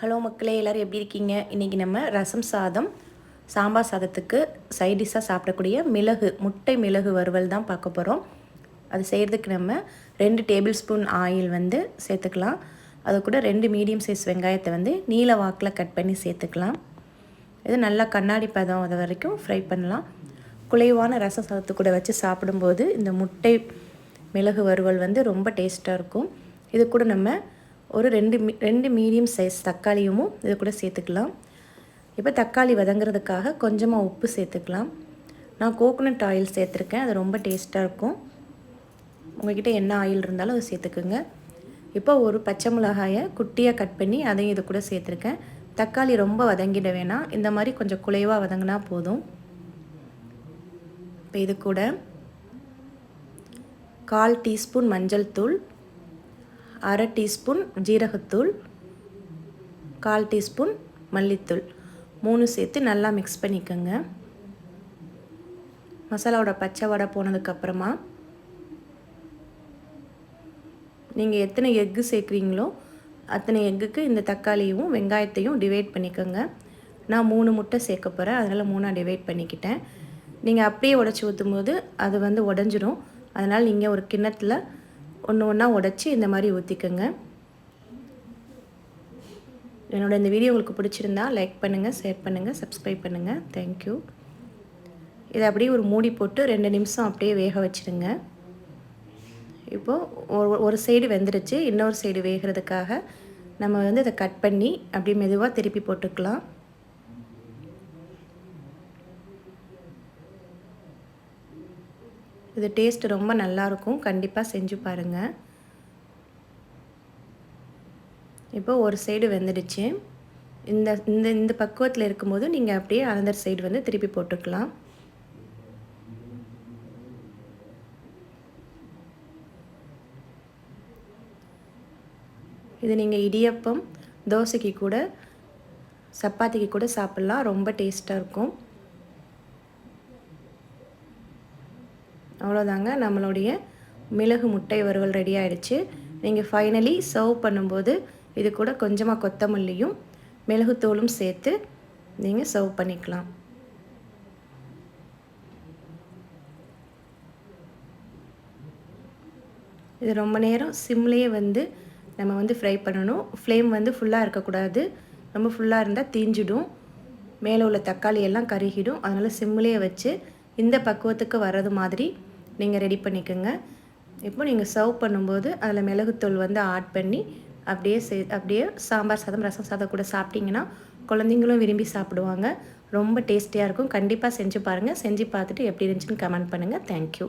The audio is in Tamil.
ஹலோ மக்களே எல்லோரும் எப்படி இருக்கீங்க? இன்றைக்கி நம்ம ரசம் சாதம் சாம்பார் சாதத்துக்கு சைடிஷாக சாப்பிடக்கூடிய மிளகு முட்டை மிளகு வறுவல் தான் பார்க்க போகிறோம் அது செய்கிறதுக்கு நம்ம ரெண்டு டேபிள் ஸ்பூன் ஆயில் வந்து சேர்த்துக்கலாம். அது கூட ரெண்டு மீடியம் சைஸ் வெங்காயத்தை வந்து நீல வாக்கில் கட் பண்ணி சேர்த்துக்கலாம். இது நல்லா கண்ணாடி பதம் அது வரைக்கும் ஃப்ரை பண்ணலாம். குலைவான ரசம் சாதத்து கூட வச்சு சாப்பிடும்போது இந்த முட்டை மிளகு வறுவல் வந்து ரொம்ப டேஸ்ட்டாக இருக்கும். இது கூட நம்ம ஒரு ரெண்டு மீ ரெண்டு மீடியம் சைஸ் தக்காளியும் இது கூட சேர்த்துக்கலாம். இப்போ தக்காளி வதங்குறதுக்காக கொஞ்சமாக உப்பு சேர்த்துக்கலாம். நான் கோகோனட் ஆயில் சேர்த்துருக்கேன் அது ரொம்ப டேஸ்ட்டாக இருக்கும். உங்கள்கிட்ட என்ன ஆயில் இருந்தாலும் அதை சேர்த்துக்குங்க. இப்போ ஒரு பச்சை மிளகாயை குட்டியாக கட் பண்ணி அதையும் இது கூட சேர்த்துருக்கேன். தக்காளி ரொம்ப வதங்கிட வேணாம். இந்த மாதிரி கொஞ்சம் குலைவாக வதங்கினா போதும். இப்போ இது கூட கால் டீஸ்பூன் மஞ்சள் தூள் அரை டீஸ்பூன் ஜீரகத்தூள் கால் டீஸ்பூன் மல்லித்தூள். மூணு சேர்த்து நல்லா மிக்ஸ் பண்ணிக்கோங்க. மசாலாவோட பச்சை வடை போனதுக்கப்புறமா நீங்கள் எத்தனை எக்கு சேர்க்குறீங்களோ அத்தனை எக்குக்கு இந்த தக்காளியும் வெங்காயத்தையும் டிவைட் பண்ணிக்கோங்க. நான் மூணு முட்டை சேர்க்க போகிறேன் அதனால் மூணாக டிவைட் பண்ணிக்கிட்டேன். நீங்கள் அப்படியே உடச்சி ஊற்றும் போது அது வந்து உடஞ்சிரும். அதனால் நீங்கள் ஒரு கிண்ணத்தில் ஒன்று ஒன்றா உடச்சி இந்த மாதிரி ஊற்றிக்கோங்க என்னோடய இந்த வீடியோ உங்களுக்கு பிடிச்சிருந்தா லைக் பண்ணுங்கள் ஷேர் பண்ணுங்கள் சப்ஸ்கிரைப் பண்ணுங்கள் தேங்க்யூ இதை அப்படியே ஒரு மூடி போட்டு ரெண்டு நிமிஷம் அப்படியே வேக வச்சுருங்க. இப்போது ஒரு ஒரு சைடு வெந்துருச்சு இன்னொரு சைடு வேகிறதுக்காக நம்ம வந்து இதை கட் பண்ணி அப்படியே மெதுவாக திருப்பி போட்டுக்கலாம். இது டேஸ்ட் ரொம்ப நல்லாயிருக்கும் கண்டிப்பாக செஞ்சு பாருங்கள் இப்போ ஒரு சைடு வெந்துடுச்சு. இந்த இந்த இந்த பக்குவத்தில் இருக்கும்போது நீங்கள் அப்படியே அனதர் சைடு வந்து திருப்பி போட்டுக்கலாம். இது நீங்கள் இடியப்பம் தோசைக்கு கூட சப்பாத்திக்கு கூட சாப்பிட்லாம். ரொம்ப டேஸ்ட்டாக இருக்கும். அவ்வளோதாங்க. நம்மளுடைய மிளகு முட்டை வறுவல் ரெடி ஆகிடுச்சு நீங்கள் ஃபைனலி சர்வ் பண்ணும்போது இது கூட கொஞ்சமாக கொத்தமல்லியும் மிளகுத்தூளும் சேர்த்து நீங்கள் சர்வ் பண்ணிக்கலாம். இது ரொம்ப நேரம் சிம்லேயே வந்து நம்ம வந்து ஃப்ரை பண்ணணும். ஃப்ளேம் வந்து ஃபுல்லாக இருக்கக்கூடாது. ரொம்ப ஃபுல்லாக இருந்தால் தீஞ்சிடும். மேலே உள்ள தக்காளி எல்லாம் கருகிடும். அதனால் சிம்லேயே வச்சு இந்த பக்குவத்துக்கு வர்றது மாதிரி நீங்கள் ரெடி பண்ணிக்கோங்க. இப்போ நீங்கள் சர்வ் பண்ணும்போது அதில் மிளகுத்தூள் வந்து ஆட் பண்ணி அப்படியே சே அப்படியே சாம்பார் சாதம் ரசம் சாதம் கூட சாப்பிட்டிங்கன்னா குழந்தைங்களும் விரும்பி சாப்பிடுவாங்க. ரொம்ப டேஸ்டியாக இருக்கும். கண்டிப்பாக செஞ்சு பாருங்கள் செஞ்சு பார்த்துட்டு எப்படி இருந்துச்சுன்னு கமெண்ட் பண்ணுங்கள் தேங்க்யூ